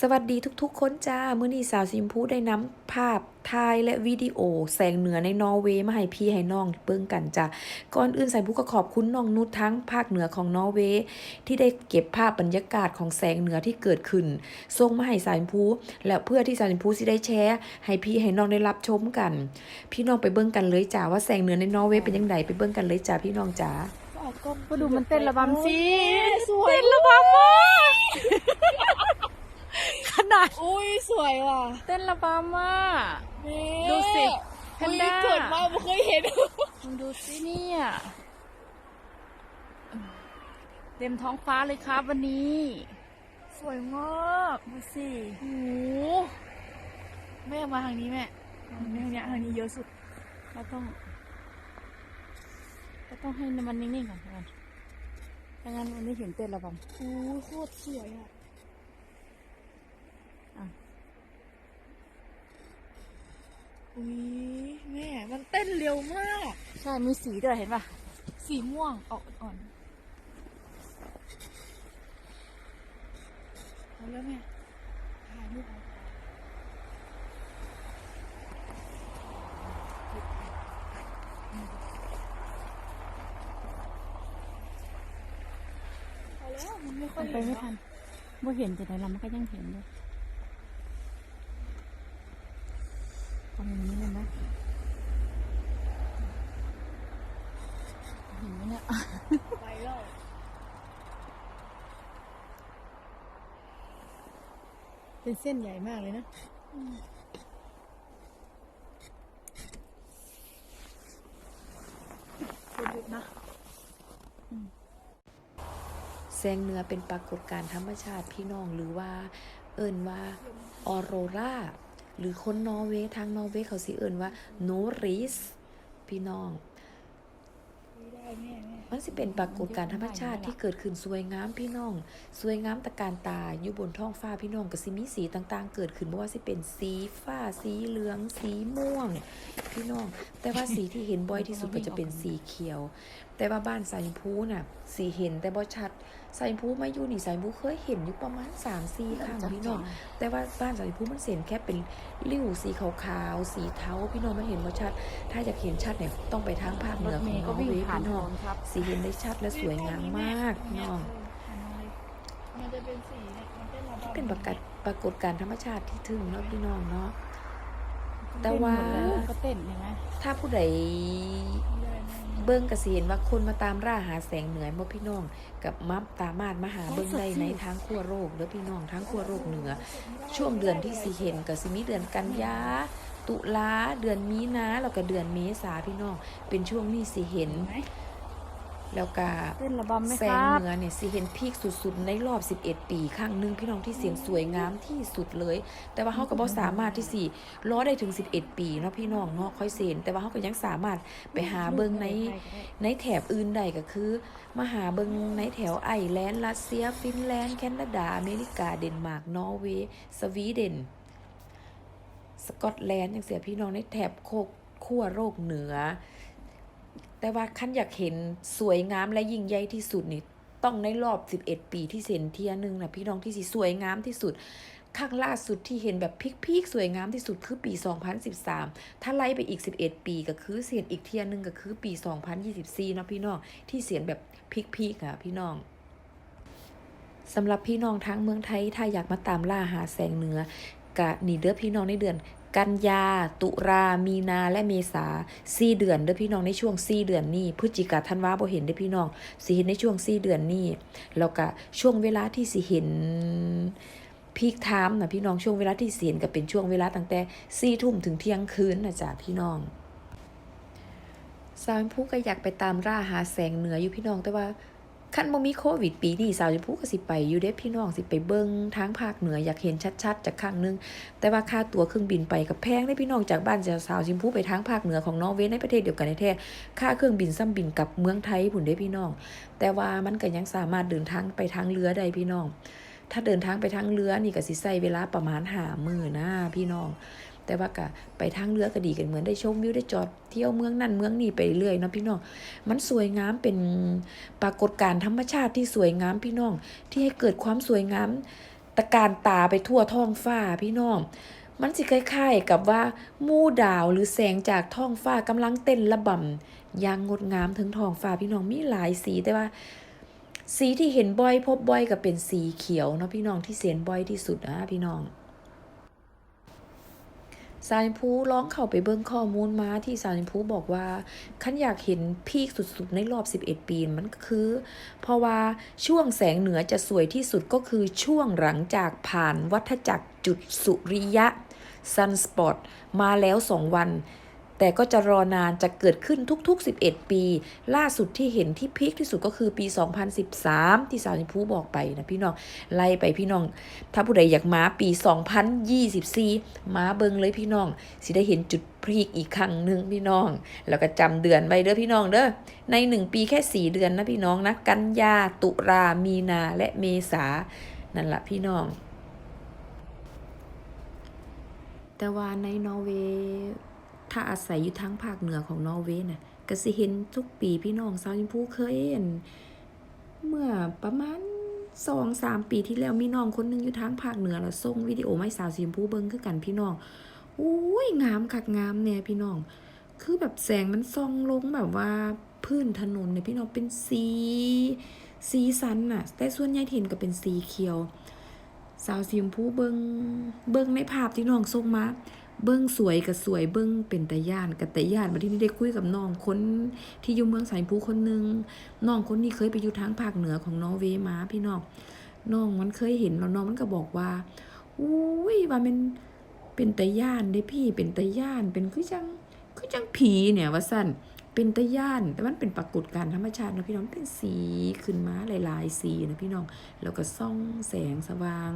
สวัสดีทุกๆ คนจ้า มื้อนี้สาวซิมพูได้นำภาพถ่ายและวิดีโอ แสงเหนือในนอร์เวย์มาให้พี่ให้น้องเบิ่งกันจ้าก่อนอื่นสายพูก็ขอบคุณน้องนุชทั้งภาคเหนือของนอร์เวย์ที่ได้เก็บภาพบรรยากาศของแสงเหนือที่เกิดขึ้นส่งมาให้สายพูและเพื่อที่สายพูสิได้แชร์ให้พี่ให้น้องได้รับชมกัน พี่น้องไปเบิ่งกันเลยจ้าว่าแสงเหนือในนอร์เวย์เป็นยังไงไปเบิ่งกันเลยจ้าพี่น้องจ้าก็ดูมันเต้นระบำสิสวยเต้นระบำมาก ขนาด อุ้ยสวยว่ะเต้นระบำมากแม่ดูสิแพอุ้นยด้า เกิดมาไม่เคยเห็น มึงดูสิเนี่ยเต็มท้องฟ้าเลยครับวันนี้ สวยมากดูสิโอ้โหแม่มาทางนี้แม่ทางนี้ทางนี้ทางนี้เยอะสุด เราต้องเราต้องให้มันนิ่งๆก่อนก่อนถ้างั้นมันไม่เห็นเต้นระบโอ้ยโคตรสวยอะ อะ อุ้ยแม่มันเต้นเร็วมากำใช่ มีสีด้วยเห็นป่ะสีม่วงออกอ่อนเอาแล้วแม่ถ่ายรูปเอาเอาแล้วมันไม่ค่อมัยนไปไม่ทันเมื่อเห็นแต่ไหนเรามันก็ยังเห็นเลย ทำอย่างนี้เลยนะเห็นไหมเนี่ยไปลเป็นเส้นใหญ่มากเลยนะเป็นยุนะแสงเหนือเป็นปรากฏการณ์ธรรมชาติพี่น้องหรือว่า เอิ้นว่าออโรรา หรือคนนอร์เวย์ทางนอร์เวย์เขาสิเอิ้นว่าโนริสพี่น้องไม่ได้แม่แม่มันสิเป็นปรากฏการณ์ธรรมชาติที่เกิดขึ้นสวยงามพี่น้อง สวยงามตะการตาอยู่บนท้องฟ้าพี่น้องก็สิมีสีต่างๆ เกิดขึ้นบ่ว่าสิเป็นสีฟ้าสีเหลือง สีม่วง พี่น้อง แต่ว่าสีที่เห็นบ่อยที่สุดก็จะเป็นสีเขียว แต่ว่าบ้านสายพูน่ะ สีเห็นแต่บ่ชัด สายพูมาอยู่นี่สายพูเคยเห็นอยู่ประมาณ3-4ครั้งพี่น้องแต่ว่าบ้านสายพูมันเห็นแค่เป็นริ้วสีขาวๆสีเทาพี่น้องมันเห็นบ่ชัด ถ้าอยากเห็นชัดเนี่ยต้องไปทางภาคเหนือของนอร์เวย์พี่น้องครับสีเห็นได้ชัดและสวยงามมากพี่น้องมันจะเป็นสีเนี่ยมันเป็นระบำเป็นปรากฏปรากฏการณ์ธรรมชาติที่ถึงเนาะพี่น้องเนาะแต่ว่าก็เต้นเห็นไหมถ้าผู้ใด เบิ้งก็สิเห็นว่าคนมาตามร่าหาแสงเหนือบ่พี่น้อง กับมับตามารถมาหาเบิ้งได้ในทางขั้วโลกเด้อพี่น้องทางขั้วโลกเหนือ ช่วงเดือนที่สิเห็นก็สิมีเดือนกันยาตุลาเดือนมีนาแล้วก็เดือนเมษาพี่น้อง เป็นช่วงนี้สิเห็น แล้วก็เต้นระบำไหมแสคงรับ เหนือเนี่ยสิเห็นพีคสุดๆ ในรอบ 11 ปีครั้งหนึ่งพี่น้องที่เสียงสวยงามที่สุดเลย แต่ว่าเขาก็บ่สามารถที่สิล้อได้ถึง 11 ปีเนาะพี่น้องเนาะค่อยเซนแต่ว่าเขาก็ยังสามารถไปหาเบิ่งใน ในแถบอื่นใดก็คือมาหาเบิ่งในแถวไอร์แลนด์รัสเซีย ฟินแลนด์ แคนาดา อเมริกา เดนมาร์ก นอร์เวย์ สวีเดน สกอตแลนด์อย่างเสียพี่น้องในแถบโคกขั้วโลกเหนือ แต่ว่าขั้นอยากเห็นสวยงามและยิ่งใหญ่ที่สุดนี่ต้องในรอบ 11 ปีที่เซนเทียหนึงนะพี่น้องที่สิสวยงามที่สุดครั้งล่าสุดที่เห็นแบบพีคๆสวยงามที่สุดคือปี 2013 ถ้าไล่ไปอีก 11 ปีก็คือเสียนอีกเทียหนึงก็คือปี 2024นะพี่น้องที่เสียนแบบพีคๆอะพี่น้องสำหรับพี่น้องทั้งเมืองไทยถ้าอยากมาตามล่าหาแสงเหนือกะนี่เด้อพี่น้องในเดือน กันยา ตุรา มีนา และเมษาสี่เดือนเด้อพี่น้องในช่วงสี่เดือนนี้พฤศจิกาธันวาบ่เห็นเด้อพี่น้องสิเห็นในช่วงสี่เดือนนี้แล้วก็ช่วงเวลาที่สิเห็นพีคไทม์นะพี่น้องช่วงเวลาที่สิเห็นก็เป็นช่วงเวลาตั้งแต่สี่ทุ่มถึงเที่ยงคืนนะจ๊ะพี่น้องสาวชมพูก็อยากไปตามร่าหาแสงเหนืออยู่พี่น้องแต่ว่า คันบ่มีโควิดปีนี้สาวชมพูก็สิไปอยู่เด้พี่น้องสิไปเบิ่งทางภาคเหนืออยากเห็นชัดๆจากข้างหนึง แต่ว่าค่าตั๋วเครื่องบินไปกับแพงได้พี่น้องจากบ้านจากสาวชิมพูไปทางภาคเหนือของนอร์เวย์ในประเทศเดียวกันในแท้ค่าเครื่องบินซ้ำบินกับเมืองไทยผุนได้พี่น้อง แต่ว่ามันก็ยังสามารถเดินทางไปทางเรือได้พี่น้อง ถ้าเดินทางไปทางเรือนี่ก็สิใช้เวลาประมาณหามือนะพี่น้อง แต่ว่าก็ไปทางเรือก็ดีกันเหมือนได้ชมวิวได้จอดเที่ยวเมืองนั่นเมืองนี่ไปเรื่อยเนาะพี่น้อง มันสวยงามเป็นปรากฏการณ์ธรรมชาติที่สวยงามพี่น้อง ที่ให้เกิดความสวยงามตะการตาไปทั่วท้องฟ้าพี่น้องมันสิคล้ายๆกับว่ามู่ดาวหรือแสงจากท้องฟ้ากำลังเต้นระบำอย่างงดงามถึงท้องฟ้าพี่น้องมีหลายสีแต่ว่า สีที่เห็นบ่อยพบบ่อยก็เป็นสีเขียวเนาะพี่น้องที่เสียนบ่อยที่สุดนะพี่น้อง สาวชมพูร้องเข้าไปเบิ่งข้อมูลมาที่สาวชมพูบอกว่าคันอยากเห็นพีคสุดๆในรอบ 11 ปีมันก็คือ เพราะว่าช่วงแสงเหนือจะสวยที่สุดก็คือช่วงหลังจากผ่านวัฏจักรจุดสุริยะซันสปอตมาแล้ว 2 วัน แต่ก็จะรอนานจะเกิดขึ้นทุก ๆ 11 ปี ล่าสุดที่เห็นที่พีคที่สุดก็คือปี 2013 ที่สาวชมพูบอกไปนะพี่น้องไล่ไปพี่น้อง ถ้าผู้ใดอยากมาปี 2024 มาเบิงเลยพี่น้อง สิได้เห็นจุดพีคอีกครั้งหนึ่งพี่น้อง แล้วก็จำเดือนไว้เด้อพี่น้องเด้อในหนึ่งปีแค่สี่เดือนนะพี่น้องนะกันยาตุลามีนาและเมษานั่นละพี่น้อง แต่ว่าในนอร์เวย์ ถ้าอาศัยอยู่ทางภาคเหนือของนอร์เวย์น่ะก็สิเห็นทุกปีพี่น้องสาวชมพูเคยเห็นเมื่อประมาณสองสามปีที่แล้วมีน้องคนหนึงอยู่ทางภาคเหนือแล้วส่งวิดีโอไมาให้สาวสีชมพูเบิ่งคือกันพี่น้องอุ้ยงามคักงามเนี่ยพี่น้อง คือแบบแสงมันส่องลงแบบว่าพื้นถนนเนี่ยพี่น้องเป็นสี สีสันน่ะ แต่ส่วนใหญ่ที่เห็นก็เป็นสีเขียว สาวสีชมพูเบิงเบิงในภาพที่น้องส่งมา เบิ้งสวยกับสวยเบิ้งเป็นตาย่านกับตาย่านมาที่นี่ได้คุยกับน้องคนที่อยู่เมืองสายภูคนหนึงน้องคนนี้เคยไปอยู่ทางภาคเหนือของนอร์เวย์มาพี่น้องน้องมันเคยเห็นแล้วน้องมันก็บอกว่าอุ้ยว่ามันเป็นตาย่านได้พี่เป็นตาย่านเป็นคือจังคือจังผีเนี่ยว่าสั่นเป็นตาย่านแต่มันเป็นปรากฏการณ์ธรรมชาตินะพี่น้องเป็นสีขึ้นมาหลาย ๆ สีนะพี่น้อง แล้วก็ส่องแสงสว่าง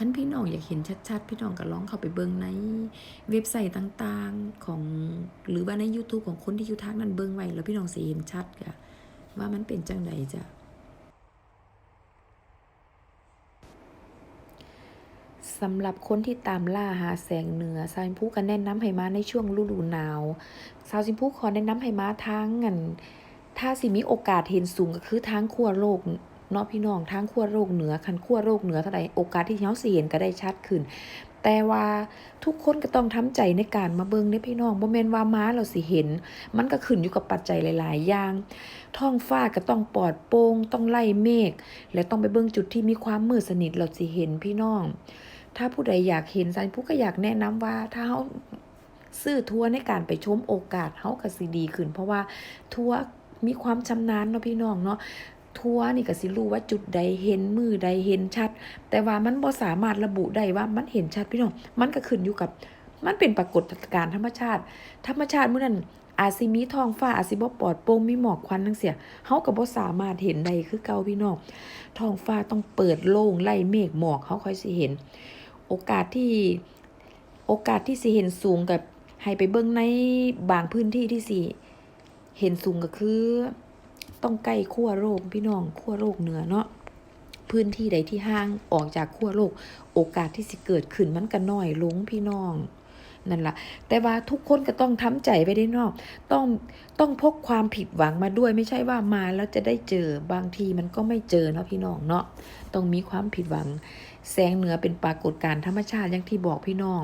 คันพี่น้องอยากเห็นชัดๆ พี่น้องก็ลองเข้าไปเบิ่งในเว็บไซต์ต่างๆของหรือว่าใน YouTube ของคนที่อยู่ทางนั้นเบิ่งไว้แล้วพี่น้องสิเห็นชัดค่ะว่ามันเป็นจังไดจ้ะสำหรับคนที่ตามล่าหาแสงเหนือซาวซิมพูก็แนะนำให้มาในช่วงฤดูหนาวซาวซิมพูขอแนะนำให้มาทางอันถ้าสิมีโอกาสเห็นสูงก็คือทางขั้วโลก เนาะพี่น้องทางขั้วโลกเหนือคันขั้วโลกเหนือเท่าใดโอกาสที่เฮาสิเห็นก็ได้ชัดขึ้น แต่ว่าทุกคนก็ต้องทำใจในการมาเบิ่งเด้พี่น้องบ่แม่นว่าม้าเราสิเห็น มันก็ขึ้นอยู่กับปัจจัยหลาย ๆ อย่าง ท้องฟ้าก็ต้องปลอดโปร่งต้องไล่เมฆและต้องไปเบิ่งจุดที่มีความมืดสนิทเราสิเห็นพี่น้อง ถ้าผู้ใดอยากเห็นสันผู้ก็อยากแนะนำว่าถ้าเฮาซื้อทัวร์ในการไปชมโอกาสเฮาก็สิดีขึ้น เพราะว่าทัวร์มีความชำนาญเนาะพี่น้องเนาะ ทัวนี่ก็สิรู้ว่าจุดใดเห็นมือใดเห็นชัด แต่ว่ามันบ่สามารถระบุได้ว่ามันเห็นชัดพี่น้องมันก็ขึ้นอยู่กับมันเป็นปรากฏการณ์ธรรมชาติ ธรรมชาติเมื้อนั้นอาจสิมีทองฟ้าอาจสิบ่ปลอดโปร่งมีหมอกควันจังเสียเฮาก็บ่สามารถเห็นได้คือเก่าพี่น้องทองฟ้าต้องเปิดโล่งไล่เมฆหมอกเฮาค่อยสิเห็น โอกาสที่โอกาสที่สิเห็นสูงกับให้ไปเบิ่งในบางพื้นที่ที่สิเห็นสูงก็คือ ต้องใกล้ขั้วโลกพี่น้องขั้วโลกเหนือเนาะพื้นที่ใดที่ห่างออกจากขั้วโลก โอกาสที่สิเกิดขึ้นมันก็น้อยลงพี่น้องนั่นละแต่ว่าทุกคนก็ต้องทำใจไว้ได้เนอก ต้องต้องพกความผิดหวังมาด้วย ไม่ใช่ว่ามาแล้วจะได้เจอบางทีมันก็ไม่เจอเนาะพี่น้องเนาะต้องมีความผิดหวัง แสงเหนือเป็นปรากฏการณ์ธรรมชาติอย่างที่บอกพี่น้อง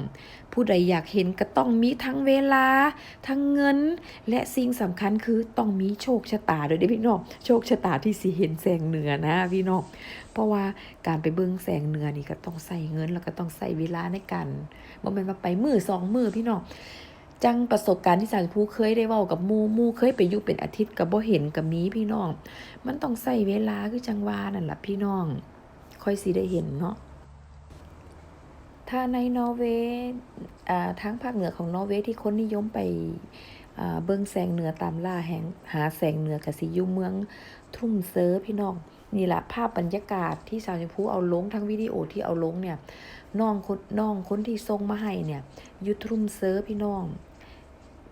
ผู้ใดอยากเห็นก็ต้องมีทั้งเวลา ทั้งเงิน และสิ่งสำคัญคือต้องมีโชคชะตาด้วยเด้พี่น้อง โชคชะตาที่สิเห็นแสงเหนือนะพี่น้อง เพราะว่าการไปเบิ่งแสงเหนือนี่ก็ต้องใส่เงิน แล้วก็ต้องใส่เวลาในการบ่แม่นว่าไปมือสองมือพี่น้องจังประสบการณ์ที่สาวผู้เคยได้เว้ากับมูมูเคยไปอยู่เป็นอาทิตย์ก็บ่เห็นก็มีพี่น้อง มันต้องใส่เวลาคือจังว่านั่นแหละพี่น้อง ค่อยสิได้เห็นเนาะ ถ้าในนอร์เวย์อ่าทางภาคเหนือของนอร์เวย์ที่คนนิยมไปเบิ่งแสงเหนือตามล่าแห่งหาแสงเหนือกับสิอยู่เมืองทุ่มเซอร์พี่น้องนี่แหละภาพบรรยากาศที่สาวชมพูเอาลงทั้งวิดีโอที่เอาลงเนี่ยน้องคนน้องคนที่ส่งมาให้เนี่ยยูทุ่มเซอร์พี่น้อง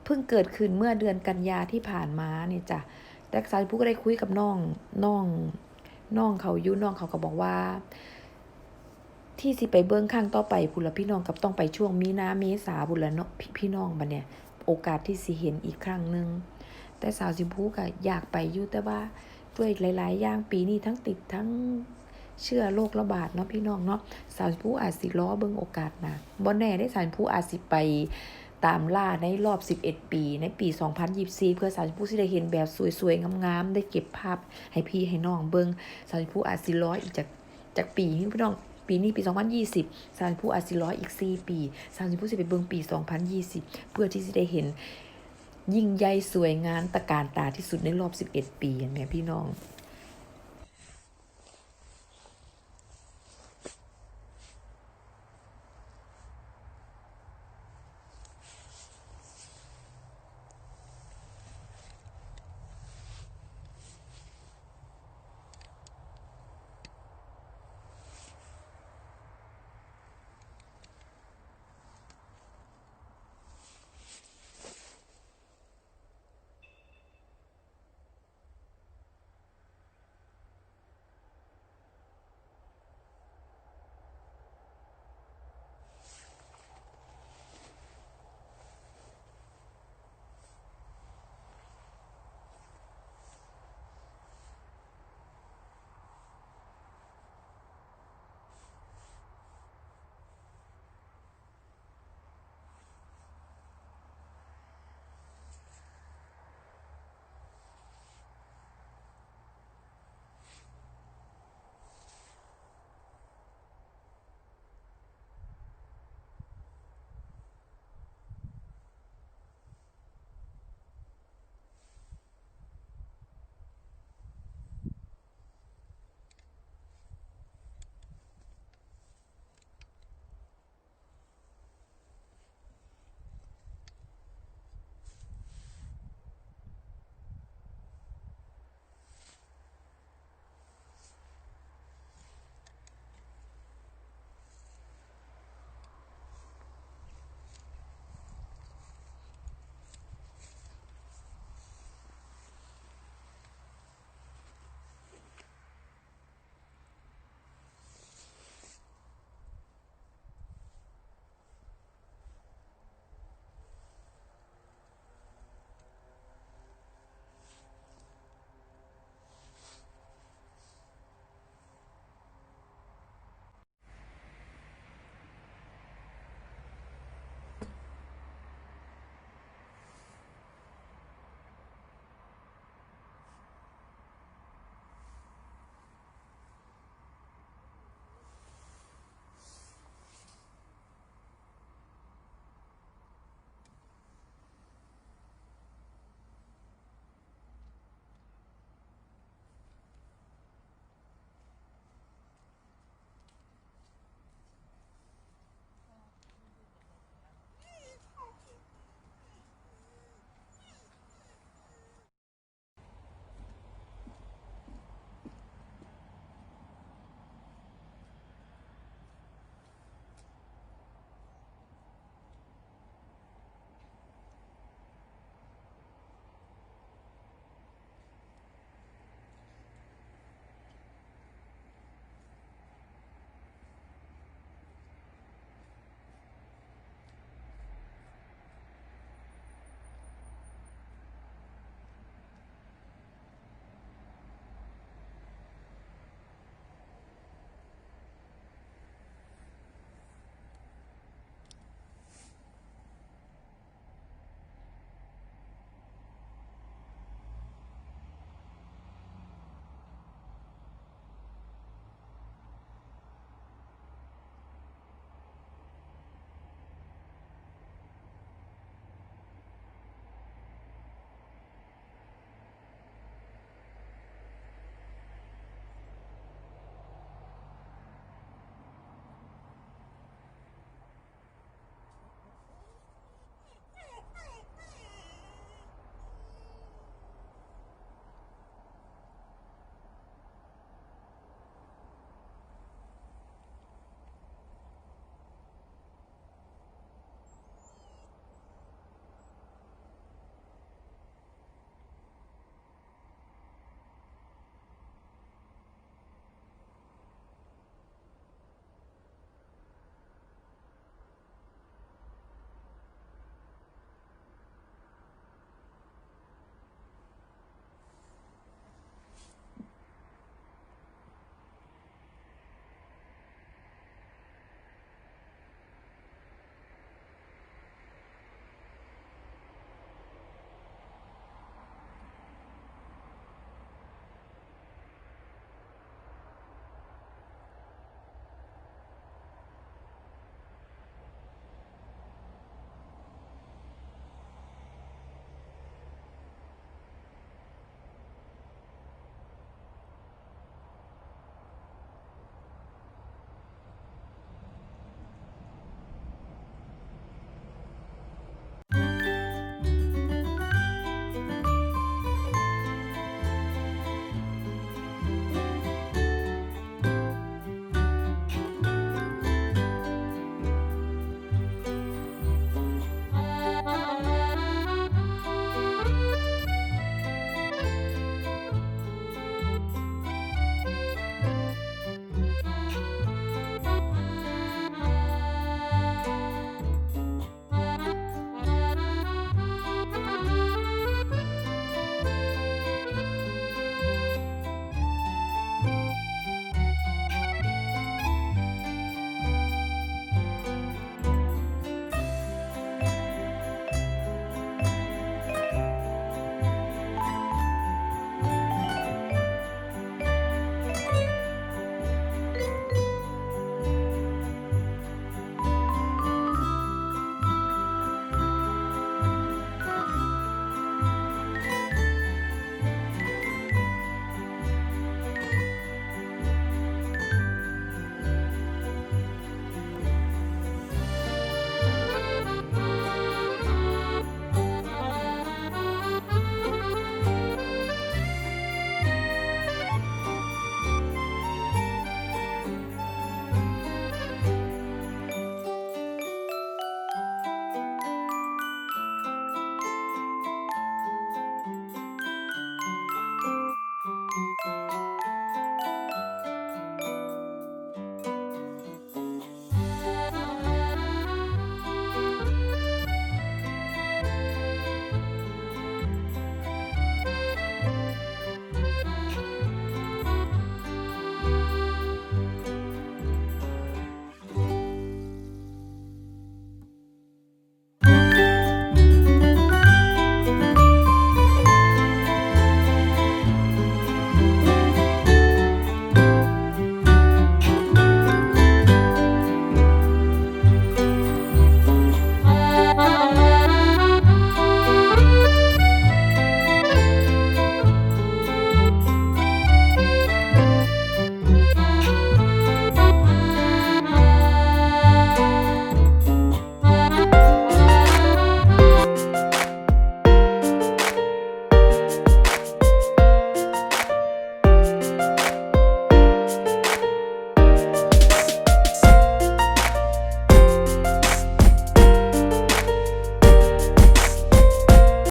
เพิ่งเกิดขึ้นเมื่อเดือนกันยาที่ผ่านมาเนี่ยจ้ะแต่สาวชมพูก็ได้คุยกับน้องน้องน้องเขาอยู่น้องเขาก็บอกว่า ที่สิไปเบิ้องข้างต่อไปพุ่นละพี่น้องกับต้องไปช่วงมีนาเมษาพุ่นละเนาะพี่พี่น้องบัดเนี่ย โอกาสที่สิเห็นอีกครั้งหนึ่งแต่สาวสิมพูก็อยากไปอยู่แต่ว่าด้วยหลาย ๆ อย่างปีนี้ทั้งติดทั้งเชื่อโรคระบาดเนาะพี่น้องเนาะสาวผู้อาจสิล้อเบิ่งโอกาสนะบ่แน่ได้สาวผู้อาจสิไปตามล่าในรอบ 11 ปี ในปี 2024 เพื่อสาวผู้สิได้เห็นแบบสวย ๆ งาม ๆ ได้เก็บภาพให้พี่ให้น้องเบิ่งสาวผู้อาจสิล้ออีกจากจากปีพี่น้อง ปีนี้ปี 2020สารผู้อาจสิร้อยอีก 4 ปีสารผู้สิไปเบิ่งปี 2020 เพื่อที่จะได้เห็นยิ่งใหญ่สวยงามตะการตาที่สุดในรอบ 11 ปีเห็นไหมพี่น้อง